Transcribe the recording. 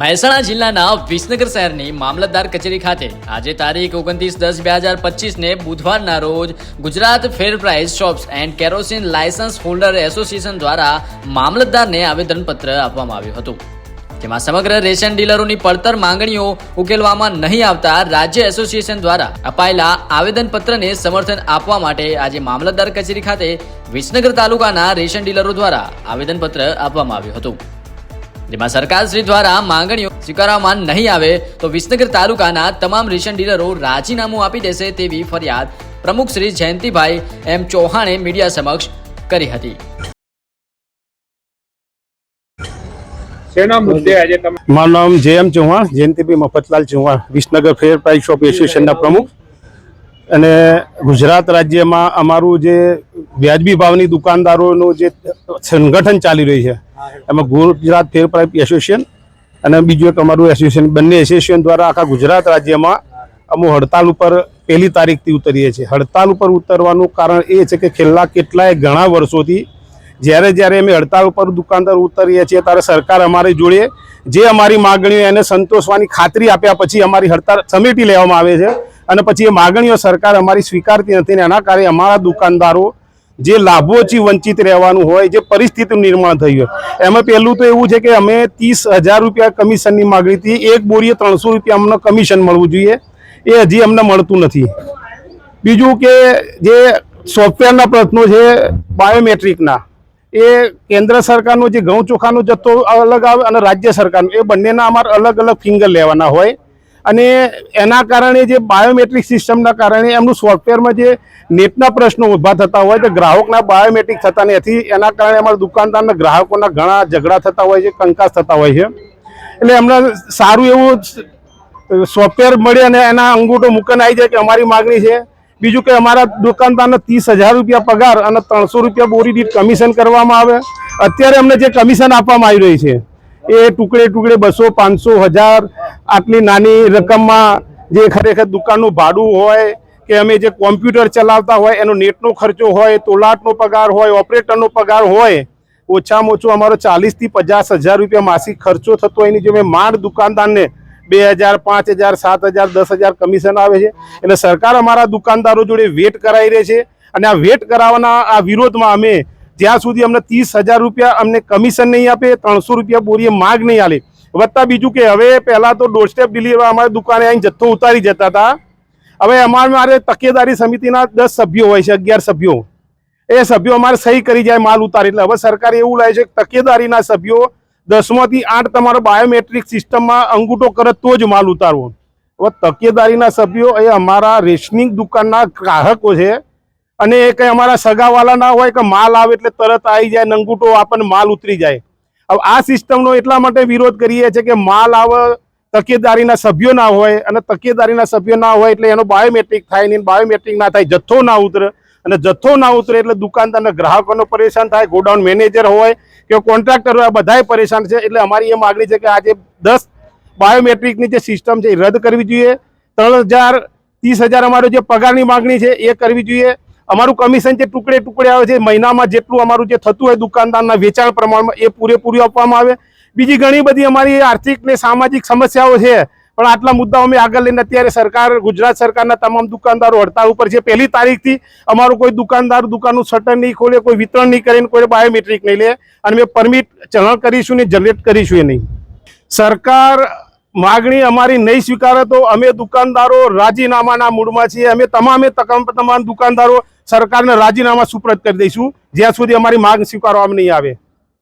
મહેસાણા જિલ્લાના વિસનગર શહેરની મામલતદાર કચેરી ખાતે આજે તારીખ ઓગણત્રીસ દસ બે હજાર પચીસને બુધવારના રોજ Gujarat fair price shops and kerosene licence holder association દ્વારા મામલતદારને આવેદનપત્ર આપવામાં આવ્યું હતું. જેમાં સમગ્ર રેશન ડીલરોની પડતર માંગણીઓ ઉકેલવામાં નહીં આવતા રાજ્ય એસોસિએશન દ્વારા અપાયેલા આવેદનપત્રને સમર્થન આપવા માટે આજે મામલતદાર કચેરી ખાતે વિસનગર તાલુકાના રેશન ડીલરો દ્વારા આવેદનપત્ર આપવામાં આવ્યું હતું. જેમાં સરકાર શ્રી દ્વારા માંગણીઓ સ્વીકારવામાં નહીં આવે તો વિસનગર તાલુકાના તમામ રેશન ડીલરો રાજીનામું આપી દેશે તેવી ફરિયાદ પ્રમુખ શ્રી જયંતિભાઈ એમ ચૌહાણે મીડિયા સમક્ષ કરી હતી. મારું નામ J M Chauhan Jayantibhai Mafatlal Chauhan Visnagar fair price shop એસોસિએશનના પ્રમુખ. અને ગુજરાત રાજ્યમાં અમારું જે વ્યાજબી ભાવની દુકાનદારોનું જે સંગઠન ચાલી રહ્યું છે એમાં ગુજરાત ફેર પાઇપ એસોસિએશન અને બીજું એક અમારું એસોસિએશન બંને એસોસિએશન દ્વારા આખા ગુજરાત રાજ્યમાં અમુક હડતાલ ઉપર પહેલી તારીખથી ઉતરીએ છીએ. હડતાલ ઉપર ઉતરવાનું કારણ એ છે કે છેલ્લા કેટલાય ઘણા વર્ષોથી જ્યારે જ્યારે અમે હડતાલ ઉપર દુકાનદાર ઉતરીએ છીએ ત્યારે સરકાર અમારી જોડે જે અમારી માગણીઓ એને સંતોષવાની ખાતરી આપ્યા પછી અમારી હડતાલ સમેટી લેવામાં આવે છે અને પછી એ માગણીઓ સરકાર અમારી સ્વીકારતી નથી ને એના કારણે અમારા દુકાનદારો જે લાભોથી વંચિત રહેવાનું હોય, જે પરિસ્થિતિનું નિર્માણ થયું હોય. એમાં પહેલું તો એવું છે કે અમે ત્રીસ હજાર રૂપિયા કમિશનની માગણી હતી. એક બોરીએ ત્રણસો રૂપિયા અમને કમિશન મળવું જોઈએ. એ હજી અમને મળતું નથી. બીજું કે જે સોફ્ટવેરના પ્રશ્નો છે, બાયોમેટ્રિકના, એ કેન્દ્ર સરકારનો જે ઘઉં ચોખાનો જથ્થો અલગ આવે અને રાજ્ય સરકારનો, એ બંનેના અમારે અલગ અલગ ફિંગર લેવાના હોય. અને એના કારણે જે બાયોમેટ્રિક સિસ્ટમના કારણે એમનું સોફ્ટવેરમાં જે નેટના પ્રશ્નો ઊભા થતા હોય તો ગ્રાહકના બાયોમેટ્રિક થતા નથી એના કારણે અમારા દુકાનદારના ગ્રાહકોના ઘણા ઝઘડા થતા હોય છે, કંકાસ થતા હોય છે. એટલે એમને સારું એવું સોફ્ટવેર મળે અને એના અંગૂઠો મૂકીને આવી જાય કે અમારી માગણી છે. બીજું કે અમારા દુકાનદારને ત્રીસ હજાર રૂપિયા પગાર અને ત્રણસો રૂપિયા બોરી દીઠ કમિશન કરવામાં આવે. અત્યારે અમને જે કમિશન આપવામાં આવી રહી છે એ ટુકડે ટુકડે બસો, પાંચસો, હજાર આટલી નાની રકમમાં જે ખરેખર દુકાનનું ભાડું હોય કે અમે જે કોમ્પ્યુટર ચલાવતા હોય, એનો નેટનો ખર્ચો હોય, તોલાટનો પગાર હોય, ઓપરેટરનો પગાર હોય, ઓછામાં ઓછો અમારો ચાલીસથી પચાસ હજાર રૂપિયા માસિક ખર્ચો થતો હોય. એની જો માંડ દુકાનદારને બે હજાર, પાંચ હજાર, સાત હજાર, દસ હજાર કમિશન આવે છે. એટલે સરકાર અમારા દુકાનદારો જોડે વેટ કરાવી રહે છે. અને આ વેટ કરાવવાના આ વિરોધમાં અમે જ્યાં સુધી અમને ત્રીસ હજાર રૂપિયા અમને કમિશન નહીં આપે, ત્રણસો રૂપિયા બોરીએ માગ નહીં આલે. વત્તા બીજું કે હવે પહેલાં તો ડોર સ્ટેપ ડિલિવરી અમારી દુકાને આવીને જથ્થો ઉતારી જતા હતા. હવે અમારે મારે તકેદારી સમિતિના દસ સભ્યો હોય છે, અગિયાર સભ્યો. એ સભ્યો અમારે સહી કરી જાય માલ ઉતારી. એટલે હવે સરકારે એવું લાગે છે કે તકેદારીના સભ્યો દસમાંથી આઠ તમારો બાયોમેટ્રિક સિસ્ટમમાં અંગૂઠો કરે તો જ માલ ઉતારવો. હવે તકેદારીના સભ્યો એ અમારા રેશનિંગ દુકાનના ગ્રાહકો છે. અને એ કંઈ અમારા સગાવાલા ના હોય કે માલ આવે એટલે તરત આવી જાય, નંગુટો આપણને માલ ઉતરી જાય. હવે આ સિસ્ટમનો એટલા માટે વિરોધ કરીએ છીએ કે માલ આવે, તકેદારીના સભ્યો ના હોય અને તકેદારીના સભ્યો ના હોય એટલે એનો બાયોમેટ્રિક થાય નહીં બાયોમેટ્રિક ના થાય, જથ્થો ના ઉતરે. અને જથ્થો ના ઉતરે એટલે દુકાનદારના ગ્રાહકોનો પરેશાન થાય, ગોડાઉન મેનેજર હોય કે કોન્ટ્રાક્ટર હોય, આ બધાય પરેશાન છે. એટલે અમારી એ માગણી છે કે આજે દસ બાયોમેટ્રિકની જે સિસ્ટમ છે એ રદ કરવી જોઈએ. ત્રણ હજાર, ત્રીસ હજાર અમારો જે પગારની માગણી છે એ કરવી જોઈએ. અમારું કમિશન જે ટુકડે ટુકડે આવે છે મહિનામાં જેટલું અમારું જે થતું હોય દુકાનદારના વેચાણ પ્રમાણમાં એ પૂરેપૂરું આપવામાં આવે. બીજી ઘણી બધી અમારી આર્થિક ને સામાજિક સમસ્યાઓ છે, પણ આટલા મુદ્દાઓ અમે આગળ લઈને અત્યારે સરકાર, ગુજરાત સરકારના તમામ દુકાનદારો હડતાળ ઉપર છે. પહેલી તારીખથી અમારું કોઈ દુકાનદાર દુકાનનું શટર નહીં ખોલે, કોઈ વિતરણ નહીં કરે કોઈ બાયોમેટ્રિક નહીં લે. અને અમે પરમિટ ચલણ કરીશું ને જનરેટ કરીશું એ નહીં. સરકાર માગણી અમારી નહીં સ્વીકારે તો અમે દુકાનદારો રાજીનામાના મૂડમાં છીએ. અમે તમામે તમામ દુકાનદારો સરકારને રાજીનામા સુપ્રત કરી દઈશું. જ્યાં સુધી અમારી માંગ સ્વીકારવામાં નહીં આવે.